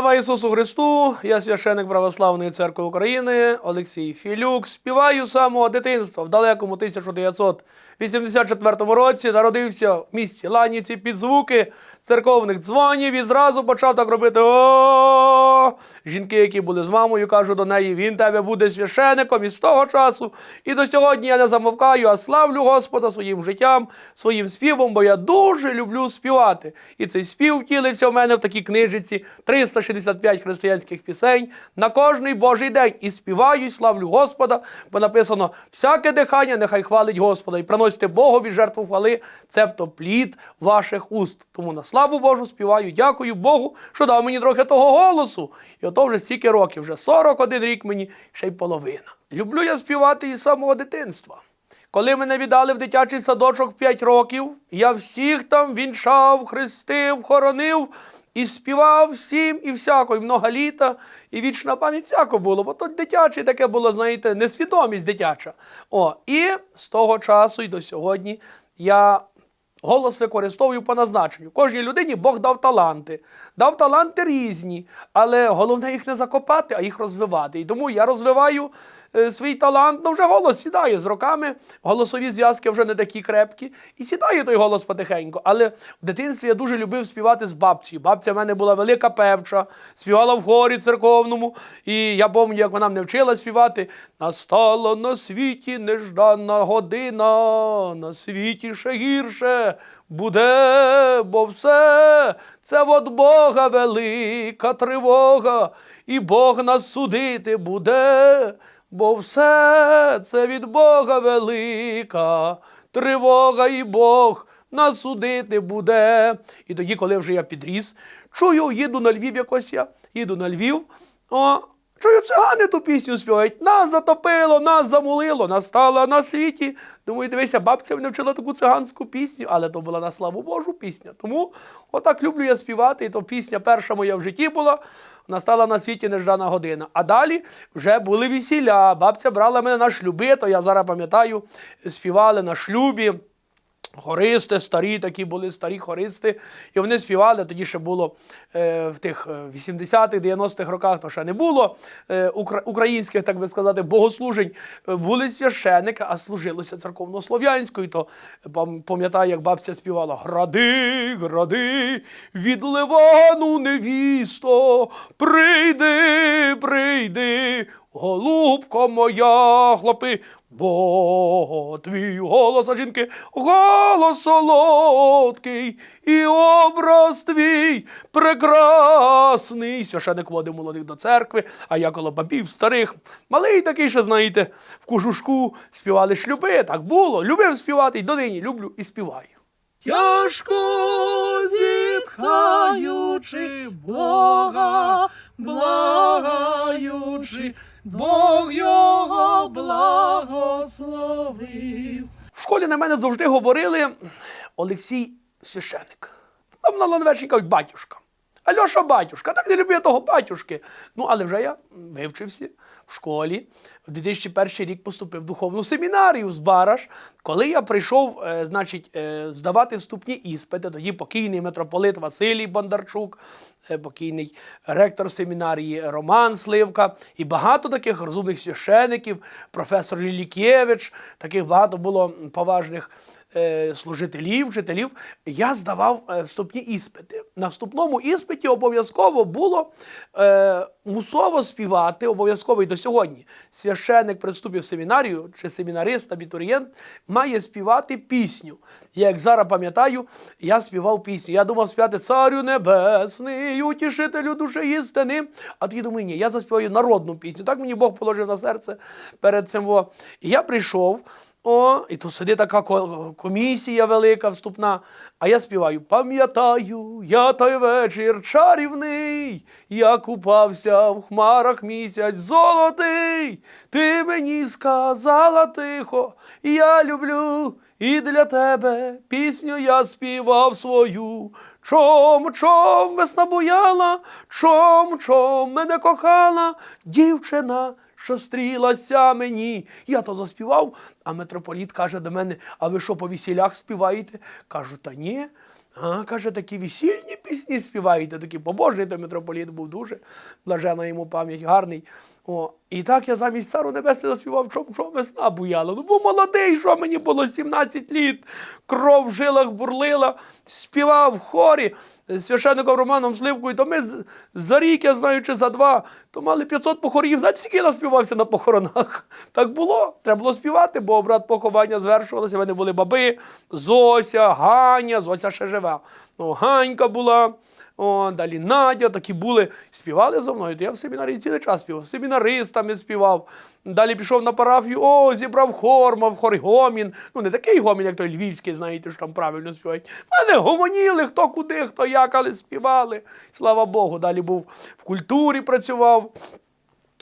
Слава Ісусу Христу! Я священик Православної церкви України Олексій Філюк. Співаю самого дитинства в далекому 1984 році. Народився в місті Ланіці під звуки церковних дзвонів і зразу почав так робити. О! Жінки, які були з мамою, кажуть до неї: він тебе буде священиком. І з того часу і до сьогодні я не замовкаю, а славлю Господа своїм життям, своїм співом, бо я дуже люблю співати. І цей спів втілився в мене в такій книжиці 365 християнських пісень на кожний Божий день. І співаю, славлю Господа, бо написано: всяке дихання нехай хвалить Господа, і приносите Богові жертву хвали, цебто плід ваших уст. Тому на славу Божу співаю, дякую Богу, що дав мені трохи того голосу. І ото вже стільки років, вже 41 рік мені, ще й половина. Люблю я співати із самого дитинства. Коли мене віддали в дитячий садочок 5 років, я всіх там вінчав, хрестив, хоронив і співав всім і всяко, і много літа, і вічна пам'ять всяко було, бо то дитяче таке було, знаєте, несвідомість дитяча. О, і з того часу і до сьогодні я голос використовую по назначенню. Кожній людині Бог дав таланти. Дав таланти різні, але головне їх не закопати, а їх розвивати. І тому я розвиваю свій талант, ну вже голос сідає з роками, голосові зв'язки вже не такі крепкі, і сідає той голос потихеньку. Але в дитинстві я дуже любив співати з бабцею. Бабця в мене була велика певча, співала в хорі церковному. І я пам'ятаю, як вона мене вчила співати. Настала на світі неждана година, на світі ще гірше буде, бо все це от Бога велика тривога, і Бог нас судити буде, бо все це від Бога велика тривога, і Бог нас судити буде. І тоді, коли вже я підріс, чую, їду на Львів якось я, їду на Львів. О, Чую, цигани ту пісню співають. Нас затопило, нас замулило, настала на світі. Думаю, дивися, бабця мене вчила таку циганську пісню, але то була на славу Божу пісня. Тому отак люблю я співати. І то пісня перша моя в житті була. Настала на світі неждана година. А далі вже були весілля. Бабця брала мене на шлюби, то я зараз пам'ятаю, співали на шлюбі. Хористи, старі такі були старі хористи, і вони співали. Тоді ще було е, в тих е, 80-х, 90-х роках, то ще не було е, українських, так би сказати, богослужень. Е, Були священики, а служилося церковнослов'янською. То пам'ятаю, як бабця співала Гради, гради, від Ливану невісто, прийди, прийди, голубко моя, хлопи, бо твій голос, а жінки, голос солодкий, і образ твій прекрасний. Священик водив молодих до церкви, а я коло бабів старих, малий такий, ще знаєте, в кожушку співали шлюби. Так було. Любив співати і донині люблю і співаю. Тяжко зітхаючи Бога, благаючи, Бог його благословив. В школі на мене завжди говорили Олексій священик. Там на ланвечі кажуть батюшка. Альоша батюшка, так не люблю я того батюшки. Ну, але вже я вивчився в школі. В 2001 рік поступив в духовну семінарію з Бараш. Коли я прийшов, е, значить, е, здавати вступні іспити, тоді покійний митрополит Василій Бондарчук, е, покійний ректор семінарії Роман Сливка і багато таких розумних священиків, професор Лілікєвич, таких багато було поважних служителів, вчителів, я здавав е, вступні іспити. На вступному іспиті обов'язково було е, мусово співати, обов'язково і до сьогодні. Священник при в семінарію чи семінарист, абітурієнт має співати пісню. Я, як зараз пам'ятаю, я співав пісню. Я думав співати Царю Небесний, утішителю душі істини. А тоді думаю, ні, я заспіваю народну пісню. Так мені Бог положив на серце перед цим. І я прийшов. О, і тут сидить така комісія велика, вступна. А я співаю: пам'ятаю, я той вечір чарівний, я купався в хмарах місяць золотий. Ти мені сказала тихо, я люблю і для тебе пісню я співав свою. Чом, чом весна буяла, чом, чом мене кохала дівчина, що стрілася мені. Я то заспівав, а митрополіт каже до мене: а ви що по весілях співаєте? Кажу, та ні. А, каже, такі весільні пісні співаєте, такі побожні, то митрополіт був дуже блажена йому пам'ять, гарний. О, і так я замість цару небесного заспівав, що, що весна буяла. Ну, був молодий, що мені було 17 літ, кров в жилах бурлила, співав в хорі священником Романом Сливкою, то ми за рік, я знаю, чи за два, то мали 500 похорів. Знаєте, скільки я наспівався на похоронах? Так було. Треба було співати, бо обрат поховання звершувалося. В мене були баби, Зося, Ганя, Зося ще жива. Ну, Ганька була. О, далі Надя, такі були, співали зо мною. Я в семінарі цілий час співав, семінаристами співав. Далі пішов на парафію, о, зібрав хор, мав хор гомін. Ну, не такий гомін, як той львівський, знаєте, що там правильно співають. Мене гомоніли, хто куди, хто як, але співали. Слава Богу. Далі був в культурі працював.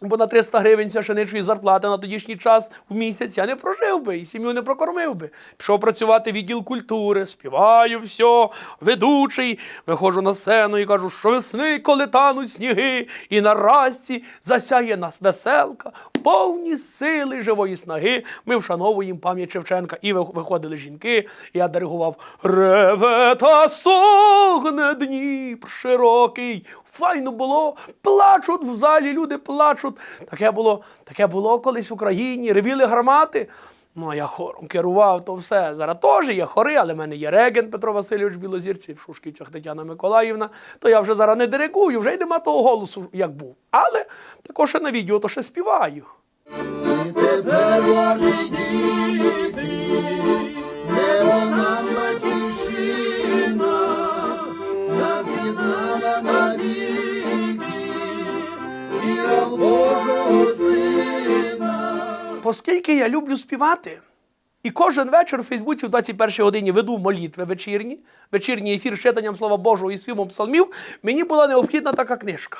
Бо на 300 гривень священичої зарплати на тодішній час в місяць я не прожив би і сім'ю не прокормив би. Пішов працювати в відділ культури, співаю все, ведучий, виходжу на сцену і кажу, що весни, коли тануть сніги, і на расці засяє нас веселка, повні сили живої снаги. Ми вшановуємо пам'ять Шевченка. І виходили жінки, і я диригував Реве та стогне Дніпр широкий. Файно було, плачуть в залі, люди плачуть. Таке було, таке було колись в Україні, ревіли гармати. Ну, я хором керував, то все. Зараз теж є хори, але в мене є реген Петро Васильович Білозірці, в Шушківцях Тетяна Миколаївна. То я вже зараз не диригую, вже й нема того голосу, як був. Але також на відео, то ще співаю. І тепер Оскільки я люблю співати, і кожен вечір у Фейсбуці в 21 годині веду молитви вечірні, вечірній ефір з читанням Слова Божого і співом псалмів, мені була необхідна така книжка.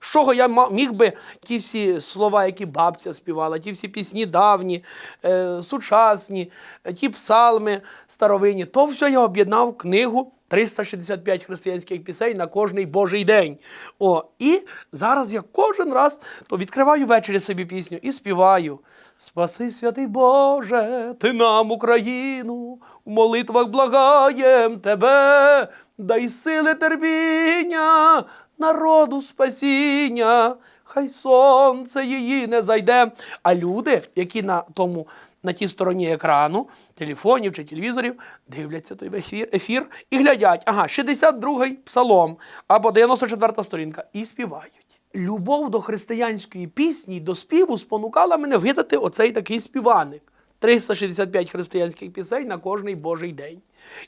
З чого я міг би ті всі слова, які бабця співала, ті всі пісні давні, е, сучасні, е, ті псалми старовинні, то все я об'єднав книгу 365 християнських пісень на кожний Божий день. О, і зараз я кожен раз то відкриваю ввечері собі пісню і співаю. Спаси, святий Боже, ти нам Україну, в молитвах благаєм тебе, дай сили терпіння, народу спасіння, хай сонце її не зайде. А люди, які на тому, на тій стороні екрану, телефонів чи телевізорів, дивляться той ефір, ефір і глядять, ага, 62-й псалом або 94-та сторінка, і співають. Любов до християнської пісні, до співу спонукала мене видати оцей такий співаник. 365 християнських пісень на кожний Божий день.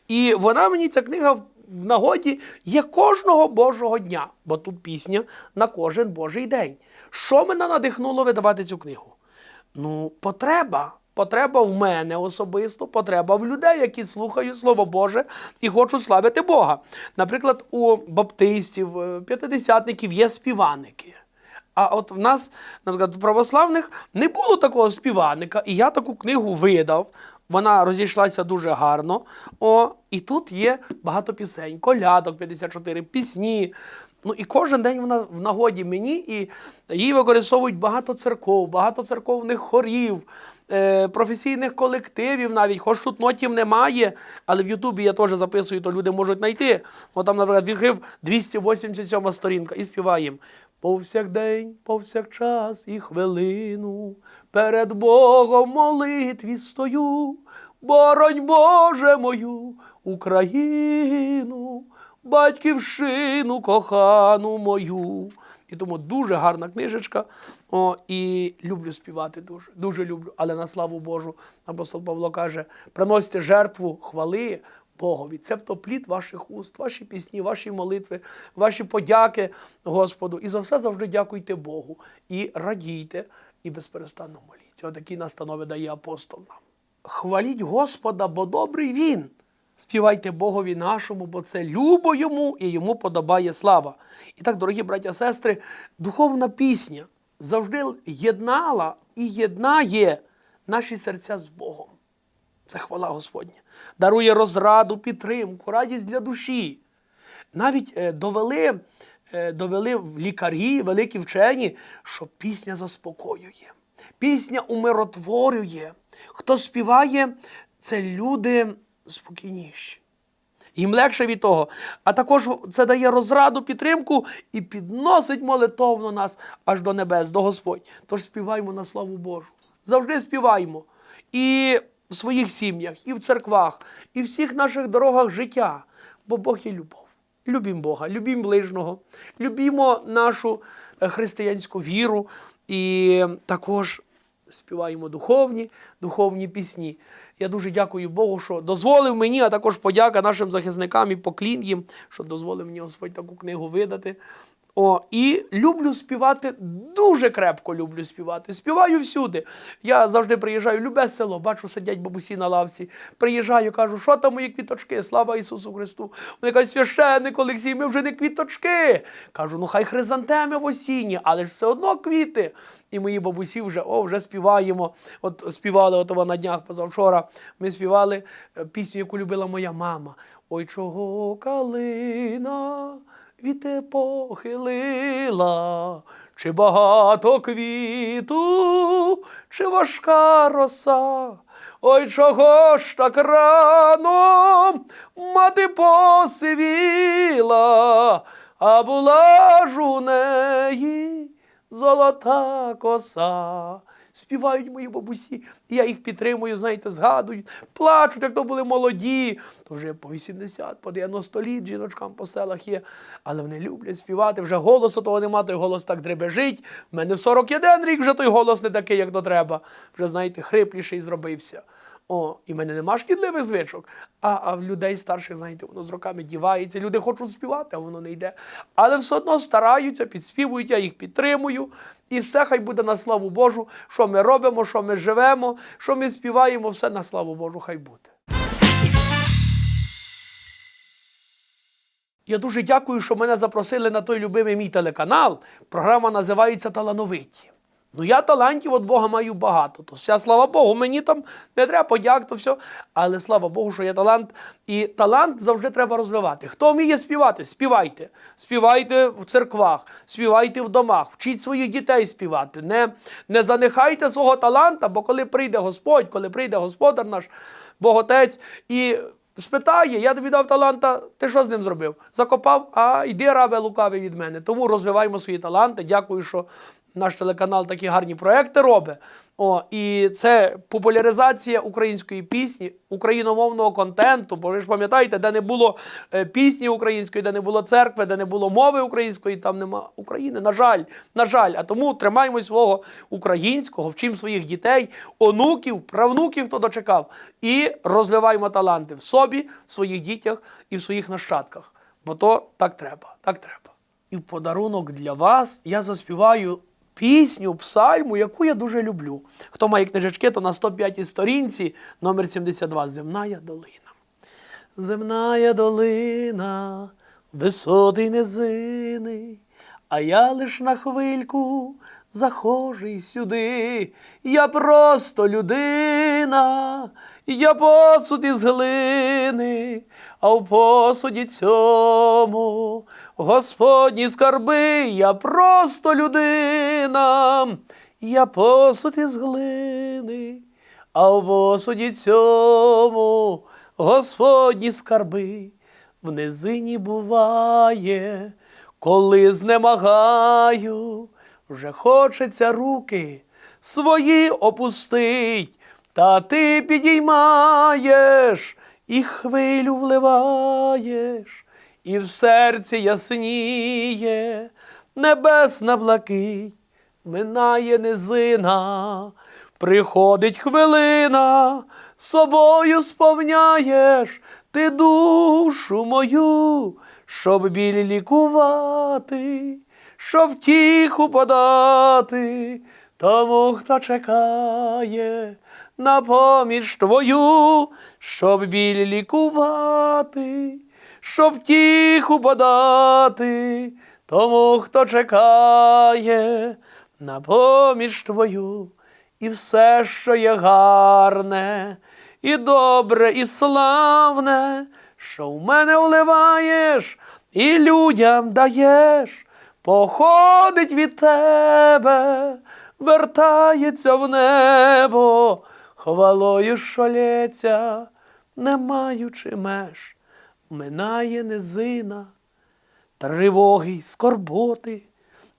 І вона мені, ця книга, в нагоді є кожного Божого дня, бо тут пісня на кожен Божий день. Що мене надихнуло видавати цю книгу? Ну, потреба. Потреба в мене особисто, потреба в людей, які слухають Слово Боже і хочуть славити Бога. Наприклад, у баптистів, е, п'ятидесятників є співаники. А от в нас, наприклад, в православних не було такого співаника, і я таку книгу видав. Вона розійшлася дуже гарно. О, і тут є багато пісень, колядок 54, пісні. Ну і кожен день вона в нагоді мені, і її використовують багато церков, багато церковних хорів, е, професійних колективів навіть, хоч тут нотів немає, але в Ютубі я теж записую, то люди можуть знайти. От там, наприклад, відкрив 287 сторінка і співаємо. Повсякдень, повсякчас і хвилину перед Богом молитві стою, боронь Боже мою Україну, батьківщину кохану мою. І тому дуже гарна книжечка. О, і люблю співати дуже, дуже люблю. Але на славу Божу, апостол Павло каже: приносьте жертву хвали Богові. Це плід ваших уст, ваші пісні, ваші молитви, ваші подяки Господу. І за все завжди дякуйте Богу. І радійте, і безперестанно моліться. Отакі настанови дає апостол нам. Хваліть Господа, бо добрий Він. Співайте Богові нашому, бо це любо йому і йому подобає слава. І так, дорогі браття сестри, духовна пісня завжди єднала і єднає наші серця з Богом. Це хвала Господня. Дарує розраду, підтримку, радість для душі. Навіть е, довели, е, довели лікарі, великі вчені, що пісня заспокоює, пісня умиротворює. Хто співає, це люди спокійніші. їм легше від того. А також це дає розраду, підтримку і підносить молитовно нас аж до небес, до Господь. Тож співаємо на славу Божу. Завжди співаємо. І в своїх сім'ях, і в церквах, і в всіх наших дорогах життя. Бо Бог є любов. Любім Бога, любім ближнього, любімо нашу е, християнську віру і також співаємо духовні, духовні пісні. Я дуже дякую Богу, що дозволив мені, а також подяка нашим захисникам і поклін їм, що дозволив мені Господь таку книгу видати. О, і люблю співати, дуже крепко люблю співати. Співаю всюди. Я завжди приїжджаю, любе село, бачу, сидять бабусі на лавці. Приїжджаю, кажу, що там мої квіточки? Слава Ісусу Христу. Вони кажуть, священник Олексій, ми вже не квіточки. Кажу, ну хай хризантеми в осінні, але ж все одно квіти. І мої бабусі вже о, вже співаємо. От співали от на днях позавчора. Ми співали е, пісню, яку любила моя мама. Ой, чого калина віте похилила, чи багато квіту, чи важка роса. Ой, чого ж так рано мати посивіла, а була ж у неї золота коса. Співають мої бабусі, і я їх підтримую, знаєте, згадують, плачуть, як то були молоді. То вже по 80, по 90 літ жіночкам по селах є. Але вони люблять співати, вже голосу того нема, той голос так дребежить. В мене в 41 рік вже той голос не такий, як то треба. Вже, знаєте, хрипліший зробився. О, і в мене нема шкідливих звичок. А, а в людей старших, знаєте, воно з роками дівається. Люди хочуть співати, а воно не йде. Але все одно стараються, підспівують, я їх підтримую. І все хай буде на славу Божу, що ми робимо, що ми живемо, що ми співаємо, все на славу Божу, хай буде. Я дуже дякую, що мене запросили на той любимий мій телеканал. Програма називається Талановиті. Ну, я талантів від Бога маю багато. То вся слава Богу, мені там не треба подяк, то все. Але слава Богу, що є талант. І талант завжди треба розвивати. Хто вміє співати? Співайте. Співайте в церквах, співайте в домах, вчіть своїх дітей співати. Не, не занехайте свого таланта, бо коли прийде Господь, коли прийде Господар наш, Бог Отець, і спитає, я тобі дав таланта, ти що з ним зробив? Закопав, а йди рабе лукавий від мене. Тому розвиваємо свої таланти. Дякую, що наш телеканал такі гарні проекти робить. О, і це популяризація української пісні, україномовного контенту. Бо ви ж пам'ятаєте, де не було е, пісні української, де не було церкви, де не було мови української, там нема України. На жаль, на жаль. А тому тримаємо свого українського, вчимо своїх дітей, онуків, правнуків, хто дочекав, і розвиваємо таланти в собі, в своїх дітях і в своїх нащадках. Бо то так треба, так треба. І в подарунок для вас я заспіваю пісню, псальму, яку я дуже люблю. Хто має книжечки, то на 105 сторінці, номер 72, Земная долина. Земная долина, висоти низини, а я лиш на хвильку захожий сюди. Я просто людина, я посуд із глини, а в посуді цьому Господні скарби, я просто людина, я посуд із глини, а в посуді цьому Господні скарби. В низині буває, коли знемагаю, вже хочеться руки свої опустить, та ти підіймаєш і хвилю вливаєш, і в серці ясніє небесна блакить, минає низина, приходить хвилина, собою сповняєш ти душу мою, щоб біль лікувати, щоб втіху подати, тому, хто чекає на поміч твою, щоб біль лікувати, щоб втіху подати, тому, хто чекає на поміч твою, і все, що є гарне, і добре, і славне, що в мене вливаєш, і людям даєш, походить від тебе, вертається в небо, хвалою шолється, не маючи меж. Минає низина, тривоги й скорботи,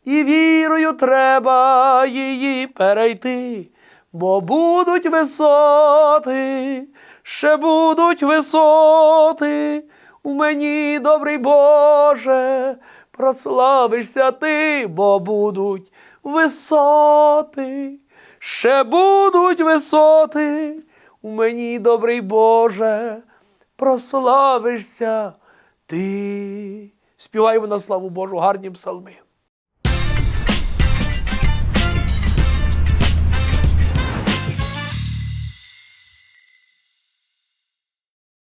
і вірою треба її перейти, бо будуть висоти, ще будуть висоти. У мені, добрий Боже, прославишся ти, бо будуть висоти, ще будуть висоти. У мені, добрий Боже, прославишся ти. Співаємо на славу Божу гарні псалми.